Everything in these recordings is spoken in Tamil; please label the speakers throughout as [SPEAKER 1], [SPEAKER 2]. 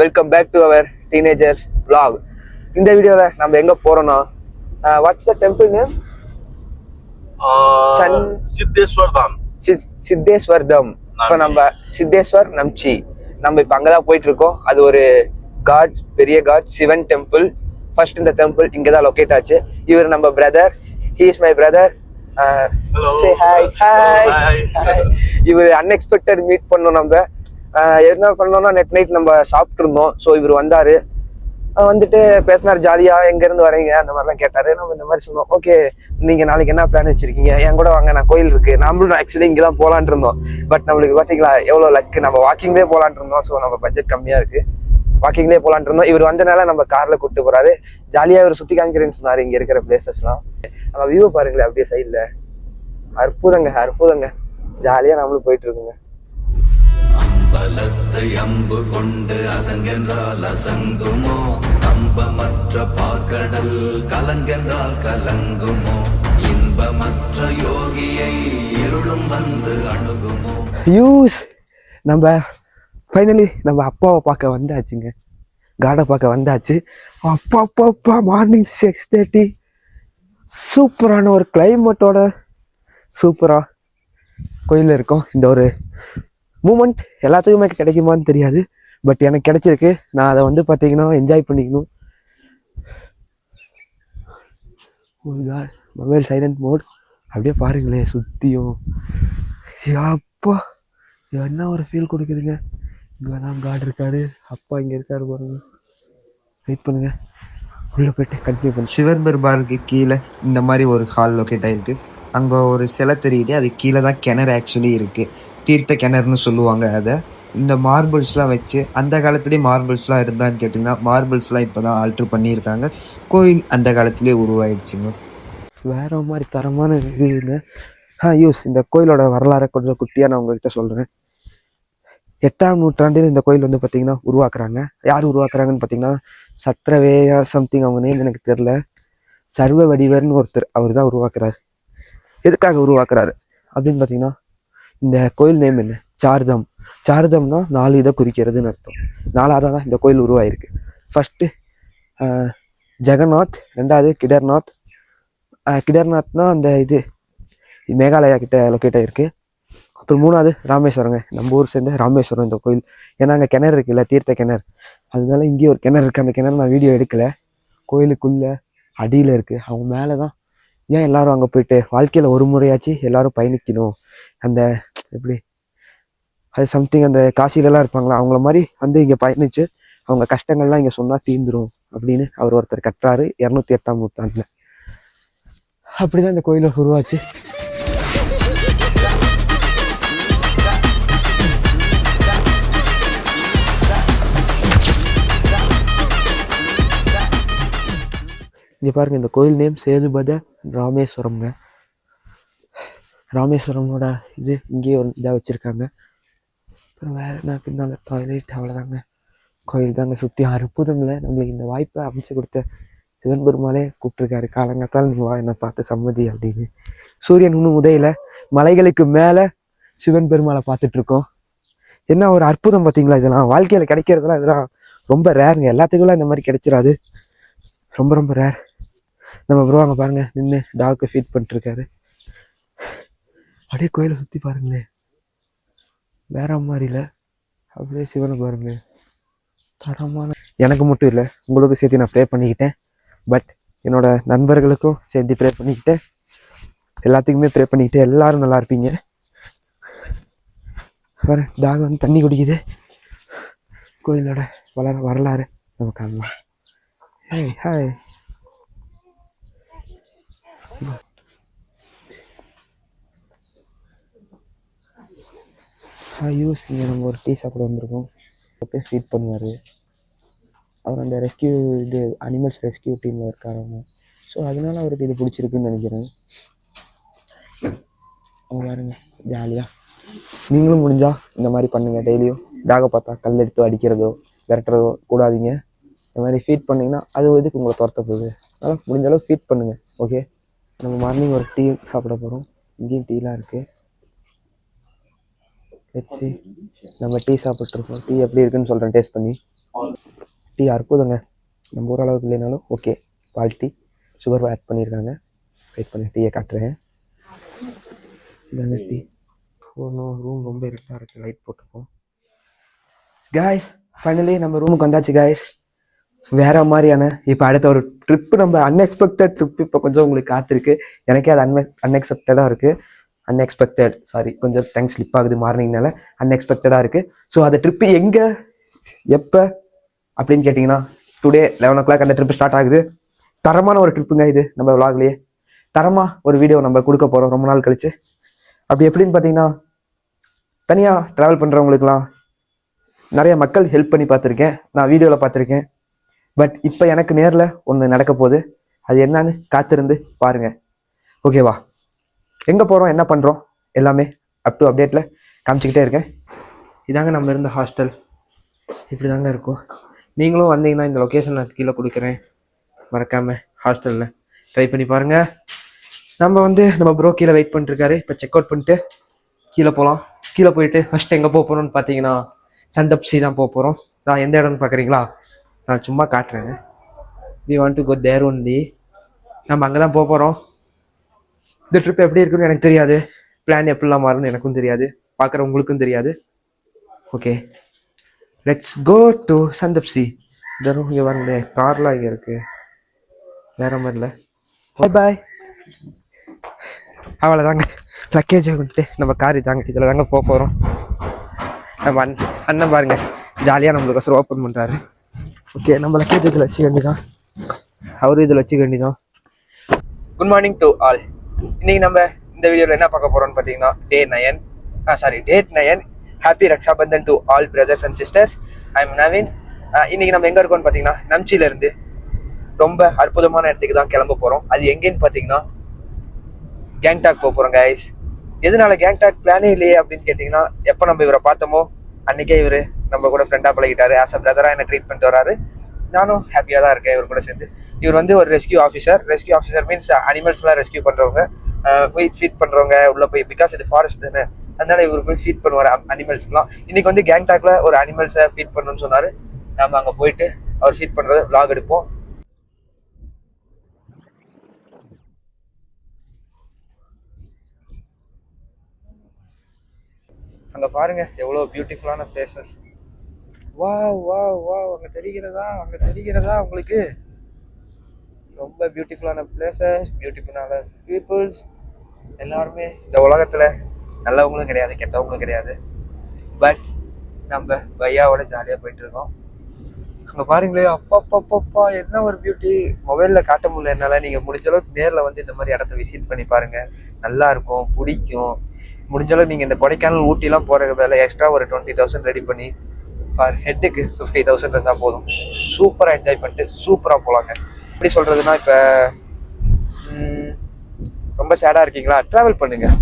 [SPEAKER 1] Welcome back to our teenagers vlog. இந்த வீடியோவில் நம்ம எங்கே போகிறோன்னா what's the temple name
[SPEAKER 2] Siddheswar Dham.
[SPEAKER 1] Siddheswar Dham இப்போ. நம்ம சித்தேஸ்வர் நம்ச்சி. நம்ம இப்போ அங்கே தான் போயிட்டு இருக்கோம் அது ஒரு காட் பெரிய காட் சிவன் டெம்பிள் ஃபர்ஸ்ட் இந்த டெம்பிள் இங்கே தான் லொக்கேட் ஆச்சு. இவர் நம்ம brother he is my brother. இவர் அன்எக்ஸ்பெக்டட் மீட் பண்ணோம் நம்ம. என்ன பண்ணோம்னா நெட் நைட் நம்ம சாப்பிட்டு இருந்தோம் ஸோ இவர் வந்தார். வந்துட்டு பேசினார் ஜாலியாக எங்கேருந்து வரீங்க? அந்த மாதிரிலாம் கேட்டார். நம்ம இந்த மாதிரி சொன்னோம் ஓகே நீங்கள் நாளைக்கு என்ன பிளான் வச்சுருக்கீங்க? என் கூட வாங்க நான் கோயில் இருக்கு. நம்மளும் ஆக்சுவலி இங்கே தான் போலான் இருந்தோம். பட் நம்மளுக்கு பார்த்தீங்களா எவ்வளோ லக்கு நம்ம வாக்கிங்லேயே போகலான் இருந்தோம். ஸோ நம்ம பட்ஜெட் கம்மியாக இருக்குது வாக்கிங்லேயே போகலான் இருந்தோம். இவர் வந்தனால நம்ம காரில் கூப்பிட்டு போகிறாரு ஜாலியாக இவர் சுற்றி காமிக்கிறேன்னு சொன்னார் இங்கே இருக்கிற பிளேசஸ்லாம் நம்ம வியூ பாருங்களேன் அப்படியே சைடில் அற்புதங்க அற்புதங்க. ஜாலியாக நம்மளும் போயிட்டு இருக்குங்க.
[SPEAKER 3] பலத்தை அம்பு கொண்டு அசங்கென்றால் அசங்குமோ? கம்பமற்ற பார்க்கடல் கலங்கென்றால் கலங்குமோ? இன்பமற்ற யோகியை இருளும் வந்து அணுகுமோ?
[SPEAKER 1] யூஸ்! நம்ம ஃபைனலி நம்ம அப்பாவை பார்க்க வந்தாச்சுங்க. காடை பார்க்க வந்தாச்சு. அப்பா அப்பா அப்பா மார்னிங் சிக்ஸ் தேர்ட்டி சூப்பரான ஒரு கிளைமேட்டோட சூப்பராக கோயிலில் இருக்கும். இந்த ஒரு மூமெண்ட் எல்லாத்துக்குமே கிடைக்குமான்னு தெரியாது. பட் எனக்கு கிடைச்சிருக்கு. நான் அதை வந்து பார்த்தீங்கன்னா என்ஜாய் பண்ணிக்கணும். மொபைல் சைலண்ட் மோட் அப்படியே பாருங்களேன் சுற்றியும் அப்பா. என்ன ஒரு ஃபீல் கொடுக்குதுங்க. இங்கே தான் காட் இருக்காரு. அப்பா இங்கே இருக்காரு பாருங்க. வெயிட் பண்ணுங்க. உள்ளே போயிட்டு கண்டினியூ பண்ணு.
[SPEAKER 4] சிவன் பெருமாளுக்கு கீழே இந்த மாதிரி ஒரு ஹால் லொக்கேட் ஆகிருக்கு அங்கே ஒரு சிலை தெரியுது அது கீழே தான் கிணறு ஆக்சுவலி இருக்குது தீர்த்த கிணறுன்னு சொல்லுவாங்க அதை. இந்த மார்பிள்ஸ்லாம் வச்சு அந்த காலத்துலேயே மார்பிள்ஸ்லாம் இருந்தான்னு கேட்டிங்கன்னா மார்பிள்ஸ்லாம் இப்போ தான் ஆல்ட்ரு பண்ணியிருக்காங்க. கோயில் அந்த காலத்துலேயே உருவாயிடுச்சுங்க.
[SPEAKER 1] வேற மாதிரி தரமான இதுங்க ஆ யூஸ் இந்த கோயிலோட வரலாறை கொஞ்சம் குட்டியாக நான் உங்ககிட்ட சொல்கிறேன் எட்டாம் நூற்றாண்டில் இந்த கோயில் வந்து பார்த்திங்கன்னா உருவாக்குறாங்க. யார் உருவாக்குறாங்கன்னு பார்த்தீங்கன்னா சத்ரவேயா சம்திங் அவங்க நேம் எனக்கு தெரில சர்வ வடிவர்னு ஒருத்தர் அவர் தான் உருவாக்குறாரு. எதுக்காக உருவாக்குறாரு? அப்படின்னு பார்த்தீங்கன்னா இந்த கோயில் நேம் என்ன? சார்தம். சார்தம்னா நாலு இதை குறிக்கிறதுன்னு அர்த்தம். நாலாவது தான் இந்த கோயில் உருவாயிருக்கு. ஃபஸ்ட்டு ஜெகநாத். ரெண்டாவது கிடர்நாத். கிடர்நாத்னா கிடார்நாத்னா அந்த இது மேகாலயா கிட்ட லொக்கேட் ஆகிருக்கு அப்புறம் மூணாவது ராமேஸ்வரங்க. நம்ம ஊர் சேர்ந்த ராமேஸ்வரம் இந்த கோயில். ஏன்னா அங்கே கிணறு இருக்குல்ல தீர்த்த கிணறு. அதனால இங்கேயும் ஒரு கிணறு இருக்குது அந்த கிணறு நான் வீடியோ எடுக்கல. கோயிலுக்குள்ளே அடியில் இருக்குது அவங்க மேலே தான் ஏன் எல்லாரும் அங்கே போயிட்டு வாழ்க்கையில் ஒரு முறையாச்சு எல்லாரும் பயணிக்கணும்? அந்த எப்படி? அது சம்திங் அந்த காசிலலாம் இருப்பாங்களா? அவங்கள மாதிரி வந்து இங்கே பயணிச்சு அவங்க கஷ்டங்கள்லாம் இங்கே சொன்னால் தீந்துடும் அப்படின்னு அவர் ஒருத்தர் கட்டுறாரு இரநூத்தி எட்டாம் நூற்றாண்டில். அப்படிதான் இந்த கோயிலை உருவாச்சு. இங்கே பாருங்க இந்த கோயில் நேம் சேதுபத ராமேஸ்வரம்ங்க. ராமேஸ்வரமோட இது இங்கேயே ஒரு இதாக வச்சுருக்காங்க. அப்புறம் வேறு என்ன பின்னால் டாய்லெட் அவ்வளோதாங்க கோயில் தாங்க சுற்றி அற்புதமில்ல நம்மளுக்கு இந்த வாய்ப்பை அமைச்சு கொடுத்த சிவன் பெருமாளே கூப்பிட்டுருக்காரு. காலங்காத்தால் நீ வா என்னை பார்த்து சம்மதி அப்படின்னு. சூரியன் இன்னும் உதயல. மலைகளுக்கு மேலே சிவன் பெருமாளை பார்த்துட்ருக்கோம். என்ன ஒரு அற்புதம் பார்த்தீங்களா இதெல்லாம்? வாழ்க்கையில் கிடைக்கிறதுலாம் இதெல்லாம் ரொம்ப ரேருங்க எல்லாத்துக்குலாம் இந்த மாதிரி கிடைச்சிடாது ரொம்ப ரொம்ப ரேர் நம்ம ப்ரோ அங்கே பாருங்க நின்று டாக்கு ஃபீட் பண்ணிட்டுருக்காரு. அப்படியே கோயிலை சுற்றி பாருங்களேன். வேற மாதிரியில் அப்படியே சிவனை பாருங்களேன் தரமான எனக்கு மட்டும் இல்லை உங்களுக்கும் சேர்த்து நான் ப்ரே பண்ணிக்கிட்டேன். பட் என்னோடய நண்பர்களுக்கும் சேர்த்து ப்ரே பண்ணிக்கிட்டேன். எல்லாத்துக்குமே ப்ரே பண்ணிக்கிட்டு எல்லாரும் நல்லா இருப்பீங்க. வேறு டாக் வந்து தண்ணி குடிக்குது. கோயிலோட வளர வரலாறு நம்ம காணலாம். ஹாய் ஹாய் ஐயோ யூஸ் இங்கே நம்ம ஒரு டீ சாப்பிட வந்திருக்கோம். போய் ஃபீட் பண்ணுவார். அவர் அந்த ரெஸ்கியூ இது அனிமல்ஸ் ரெஸ்கியூ டீமில் இருக்காரவங்க ஸோ அதனால அவருக்கு இது பிடிச்சிருக்குன்னு நினைக்கிறேன். அவங்க பாருங்க ஜாலியாக நீங்களும் முடிஞ்சால் இந்த மாதிரி பண்ணுங்கள் டெய்லியும் டாகை பார்த்தா கல் எடுத்து அடிக்கிறதோ விரட்டுறதோ கூடாதீங்க. இந்த மாதிரி ஃபீட் பண்ணிங்கன்னா அது இதுக்கு உங்களை துரத்த போகுது. அதனால் முடிஞ்ச அளவு ஃபீட் பண்ணுங்கள் ஓகே நம்ம மார்னிங் ஒரு டீ சாப்பிட போகிறோம் இங்கேயும் டீலாம் இருக்குது வச்சு நம்ம டீ சாப்பிட்ருக்கோம் டீ எப்படி இருக்குன்னு சொல்கிறேன் டேஸ்ட் பண்ணி. டீ அற்புதங்க. நம்ம ஓரளவுக்கு இல்லைனாலும் ஓகே பால் டீ சுகர் ஆட் பண்ணியிருக்காங்க. வெயிட் பண்ணி டீயை காட்டுறேன். இந்தாங்க டீ. போகணும். ரூம் ரொம்ப இருட்டாக இருக்குது லைட் போட்டுப்போம். காய்ஸ் ஃபைனலி நம்ம ரூமுக்கு வந்தாச்சு காய்ஸ் வேற மாதிரியான இப்போ அடுத்த ஒரு ட்ரிப்பு நம்ம அன்எக்ஸ்பெக்டட் ட்ரிப் இப்போ கொஞ்சம் உங்களுக்கு காத்திருக்கு. எனக்கே அது அன்எ அன்எக்ஸ்பெக்டடாக இருக்குது அன்எக்ஸ்பெக்டட் சாரி கொஞ்சம் டைம் ஸ்லிப் ஆகுது மார்னிங்னால அன்எக்ஸ்பெக்டடாக இருக்குது ஸோ அந்த ட்ரிப்பு எங்கே எப்போ அப்படின்னு கேட்டிங்கன்னா டுடே லெவன் ஓ கிளாக் அந்த ட்ரிப் ஸ்டார்ட் ஆகுது. தரமான ஒரு ட்ரிப்புங்க இது நம்ம விலாக்லேயே தரமாக ஒரு வீடியோ நம்ம கொடுக்க போகிறோம் ரொம்ப நாள் கழிச்சு. அப்படி எப்படின்னு பார்த்தீங்கன்னா தனியாக ட்ராவல் பண்ணுறவங்களுக்குலாம் நிறைய மக்கள் ஹெல்ப் பண்ணி பார்த்துருக்கேன். நான் வீடியோவில் பார்த்துருக்கேன். பட் இப்போ எனக்கு நேரில் ஒன்று நடக்க போகுது. அது என்னன்னு காத்திருந்து பாருங்கள் ஓகேவா எங்கே போகிறோம் என்ன பண்ணுறோம் எல்லாமே அப் டு அப்டேட்டில் காமிச்சிக்கிட்டே இருக்கேன். இதாங்க நம்ம இருந்த ஹாஸ்டல் இப்படி தாங்க இருக்கும். நீங்களும் வந்தீங்கன்னா இந்த லொக்கேஷன் நான் கீழே கொடுக்குறேன். மறக்காமல் ஹாஸ்டலில் ட்ரை பண்ணி பாருங்கள் நம்ம வந்து நம்ம ப்ரோ கீழே வெயிட் பண்ணிட்டுருக்காரு இப்போ செக் அவுட் பண்ணிட்டு கீழே போகலாம் கீழே போயிட்டு ஃபஸ்ட் எங்கே போக போகிறோம்னு பார்த்தீங்கன்னா சந்தப்சி தான் போக போகிறோம் நான் எந்த இடம்னு பார்க்குறீங்களா நான் சும்மா காட்டுறேன் we want to go there only நம்ம அங்கே தான் போக போகிறோம் இந்த ட்ரிப் எப்படி இருக்குன்னு எனக்கு தெரியாது. பிளான் எப்படிலாம் மாறும்னு எனக்கும் தெரியாது. பார்க்குற உங்களுக்கும் தெரியாது ஓகே லெட்ஸ் கோ டு சந்தப்சி தரும் இங்கே வரல கார்லாம் இங்கே இருக்கு. வேற மாதிரில இல்லை. பாய் பாய் அவ்வளோதாங்க லக்கேஜை வந்துட்டு நம்ம கார் தாங்க இதில் தாங்க போக போகிறோம் நம்ம அண் அண்ணன் பாருங்க ஜாலியாக நம்மளுக்கு ஓப்பன் பண்ணுறாரு ஓகே நம்ம லக்கேஜ் இதில் வச்சுக்க வேண்டிதான் அவரும் இதில் வச்சுக்க வேண்டிதான் குட் மார்னிங் டு ஆல் இன்னைக்கு நம்ம இந்த வீடியோவில் என்ன பார்க்க போகிறோம்னு பார்த்தீங்கன்னா day nine ah sorry date nine happy Rakshabandhan to all brothers and sisters I am Naveen இன்னைக்கு நம்ம எங்கே இருக்கோம்னு பார்த்தீங்கன்னா நம்ச்சில இருந்து ரொம்ப அற்புதமான இடத்துக்கு தான் கிளம்ப போகிறோம் அது எங்கேன்னு பார்த்தீங்கன்னா கேங்டாக் போக போகிறோம் கைஸ் எதனால கேங்டாக் பிளானே இல்லையே அப்படின்னு கேட்டிங்கன்னா எப்போ நம்ம இவரை பார்த்தோமோ அன்னைக்கே இவர் நம்ம கூட ஃப்ரெண்டாக பழகிட்டாரு. ஆஸ் அ பிரதராக என்ன ட்ரீட் பண்ணிட்டு வராரு. நானும் ஹாப்பியாக தான் இருக்கேன் இவர் கூட சேர்ந்து. இவர் வந்து ஒரு rescue officer rescue officer means அனிமல்ஸ்லாம் rescue பண்ணுறவங்க ஃபீட் ஃபீட் பண்ணுறவங்க உள்ளே போய் பிகாஸ் இது ஃபாரஸ்ட் தானே. அதனால இவர் போய் ஃபீட் பண்ணுவார் அனிமல்ஸ்க்குலாம் இன்னைக்கு வந்து கேங்டாக்ல ஒரு அனிமல்ஸை ஃபீட் பண்ணணும்னு சொன்னார். நம்ம அங்கே போயிட்டு அவர் ஃபீட் பண்ணுறத விளாக் எடுப்போம். அங்கே பாருங்க எவ்வளோ பியூட்டிஃபுல்லான பிளேசஸ் வா வா வா அங்கே தெரிகிறதா? அங்கே தெரிகிறதா உங்களுக்கு? ரொம்ப பியூட்டிஃபுல்லான பிளேசஸ் பியூட்டிஃபுல்லான பீப்புள்ஸ் எல்லாருமே இந்த உலகத்தில் நல்லவங்களும் கிடையாது கெட்டவங்களும் கிடையாது. பட் நம்ம பையாவோட ஜாலியாக போயிட்டு இருக்கோம். பாருங்களே அப்பா அப்பப்பப்பா என்ன ஒரு பியூட்டி மொபைலில் காட்ட முடியல என்னால். நீங்கள் முடிஞ்ச அளவுக்கு வந்து இந்த மாதிரி இடத்த விசிட் பண்ணி பாருங்கள் நல்லா இருக்கும் பிடிக்கும். முடிஞ்ச அளவுக்கு நீங்கள் இந்த கொடைக்கானல் ஊட்டிலாம் போகிற வேலை எக்ஸ்ட்ரா ஒரு டுவெண்ட்டி தௌசண்ட் ரெடி பண்ணி பர் ஹெட்டுக்கு ஃபிஃப்டி தௌசண்ட் இருந்தால் போதும். சூப்பராக என்ஜாய் பண்ணிட்டு சூப்பராக போகலாங்க எப்படி சொல்கிறதுன்னா இப்போ ரொம்ப சேடாக இருக்கீங்களா? ட்ராவல் பண்ணுங்கள்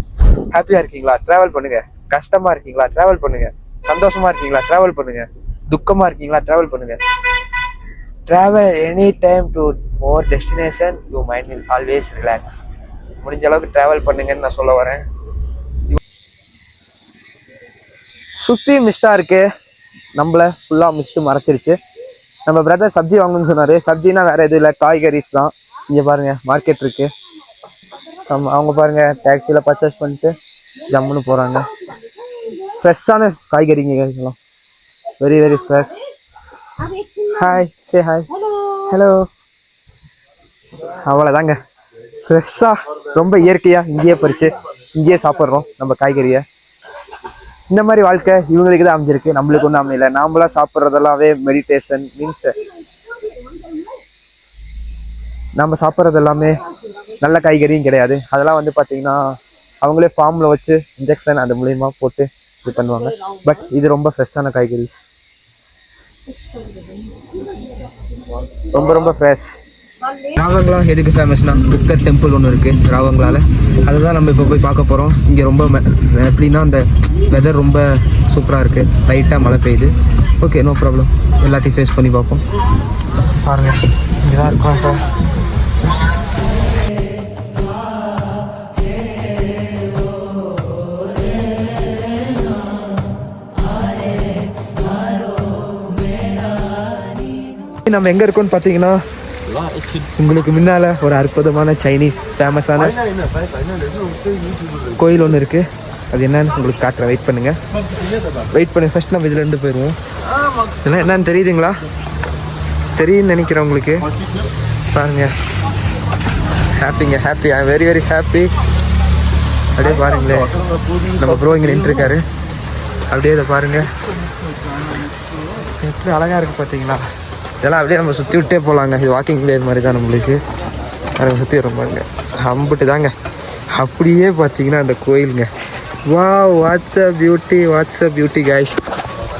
[SPEAKER 1] ஹாப்பியாக இருக்கீங்களா? ட்ராவல் பண்ணுங்கள் கஷ்டமாக இருக்கீங்களா? ட்ராவல் பண்ணுங்கள் சந்தோஷமாக இருக்கீங்களா? ட்ராவல் பண்ணுங்கள் துக்கமாக இருக்கீங்களா? ட்ராவல் பண்ணுங்கள் travel any time to more destination you mind will always relax முடிஞ்ச அளவுக்கு ட்ராவல் பண்ணுங்கன்னு நான் சொல்ல வரேன். சுற்றி மிஸ்டாக இருக்குது நம்மள ஃபுல்லா மிஸ்ட் மறைச்சிருச்சு. நம்ம பிரதர் சப்ஜி வாங்கணும்னு சொன்னாரு. சப்ஜினா வேற எதுவும் இல்லை. காய்கறிஸ் தான். இங்கே பாருங்க மார்க்கெட் இருக்கு. ஆமா, அவங்க பாருங்க டாக்ஸியில் பர்ச்சேஸ் பண்ணிட்டு ஜம்முன்னு போறாங்க. ஃப்ரெஷ்ஷான காய்கறிங்க இதெல்லாம் very very fresh hi say hi hello அவ்வளோதாங்க ஃப்ரெஷ்ஷாக ரொம்ப இயற்கையாக இங்கேயே பறித்து இங்கேயே சாப்பிட்றோம் நம்ம காய்கறியை. இந்த மாதிரி வாழ்க்கை இவங்களுக்கு தான் அமைஞ்சிருக்கு. நம்மளுக்கு ஒன்றும் அமையல. நாமளா சாப்பிட்றதெல்லாமே மெடிடேஷன் மீன்ஸ் நம்ம சாப்பிட்றது எல்லாமே நல்ல காய்கறியும் கிடையாது. அதெல்லாம் வந்து பார்த்தீங்கன்னா அவங்களே ஃபார்மில் வச்சு இன்ஜெக்ஷன் அது மூலியமாக போட்டு இது பண்ணுவாங்க. பட் இது ரொம்ப ஃப்ரெஷ்ஷான காய்கறிஸ். ரொம்ப ரொம்ப ஃப்ரெஷ் ராவங்களா எதுக்கு ஃபேமஸ்னா புக்கர் டெம்பிள் ஒன்று இருக்குது ராவங்களால அதுதான் நம்ம இப்போ போய் பார்க்க போகிறோம் இங்கே ரொம்ப எப்படின்னா அந்த வெதர் ரொம்ப சூப்பராக இருக்குது லைட்டாக மழை பெய்யுது. ஓகே நோ ப்ராப்ளம் எல்லாத்தையும் ஃபேஸ் பண்ணி பார்ப்போம். பாருங்கள் இங்கே தான் இருக்கோம் இப்போ. நம்ம எங்கே இருக்கோம்னு பார்த்தீங்கன்னா உங்களுக்கு முன்னால் ஒரு அற்புதமான சைனீஸ் ஃபேமஸான கோயில் ஒன்று இருக்குது அது என்னன்னு உங்களுக்கு காட்டுறேன். வெயிட் பண்ணுங்கள் வெயிட் பண்ணுங்க. ஃபர்ஸ்ட் நம்ம இதுலேருந்து போயிடுவோம். இதெல்லாம் என்னன்னு தெரியுதுங்களா? தெரியும்னு நினைக்கிறேன் உங்களுக்கு. பாருங்கள் ஹாப்பிங்க happy I very very happy அப்படியே பாருங்களேன் நம்ம ப்ரோ இங்கே நின்றுருக்காரு அப்படியே இதை பாருங்கள் எப்படி அழகாக இருக்குது பார்த்தீங்களா இதெல்லாம் அப்படியே நம்ம சுற்றி விட்டே போகலாங்க இது வாக்கிங் பிளேயர் மாதிரி தான் நம்மளுக்கு அதை சுற்றி ரொம்பங்க அம்பிட்டு தாங்க. அப்படியே பார்த்தீங்கன்னா அந்த கோயிலுங்க. வா what's a beauty what's a beauty guys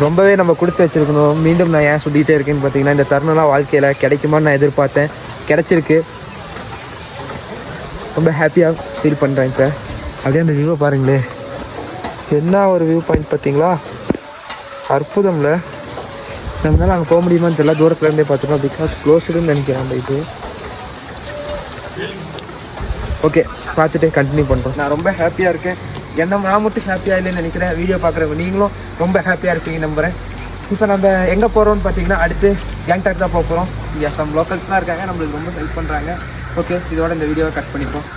[SPEAKER 1] ரொம்பவே நம்ம கொடுத்து வச்சிருக்கணும். மீண்டும் நான் ஏன் சொல்லிகிட்டே இருக்கேன்னு பார்த்தீங்கன்னா இந்த தருணம்லாம் வாழ்க்கையில் கிடைக்குமான்னு நான் எதிர்பார்த்தேன். கிடச்சிருக்கு. ரொம்ப ஹாப்பியாக ஃபீல் பண்ணுறேன் இப்போ. அப்படியே அந்த வியூவை பாருங்களேன் என்ன ஒரு வியூ பாயிண்ட் பார்த்தீங்களா? அற்புதம்ல. நம்மளால அங்கே போக முடியுமான்னு தெரியல. தூரத்தில் இருந்தே பார்த்துருக்கோம் பிகாஸ் க்ளோஸ்டுன்னு நினைக்கிறேன் அந்த இது. ஓகே பார்த்துட்டு கண்டினியூ பண்ணுறோம் நான் ரொம்ப ஹாப்பியாக இருக்கேன். என்ன நான் மட்டும் ஹாப்பியாக இல்லைன்னு நினைக்கிறேன். வீடியோ பார்க்குறவங்க நீங்களும் ரொம்ப ஹாப்பியாக இருப்பீங்க நம்புகிறேன் இப்போ நம்ம எங்கே போகிறோம்னு பார்த்தீங்கன்னா அடுத்து கேங்டாக் தான் போக போகிறோம் இங்கே சம் லோக்கல்ஸ்லாம் இருக்காங்க. நம்மளுக்கு ரொம்ப ஹெல்ப் பண்ணுறாங்க ஓகே இதோட இந்த வீடியோவை கட் பண்ணிப்போம்.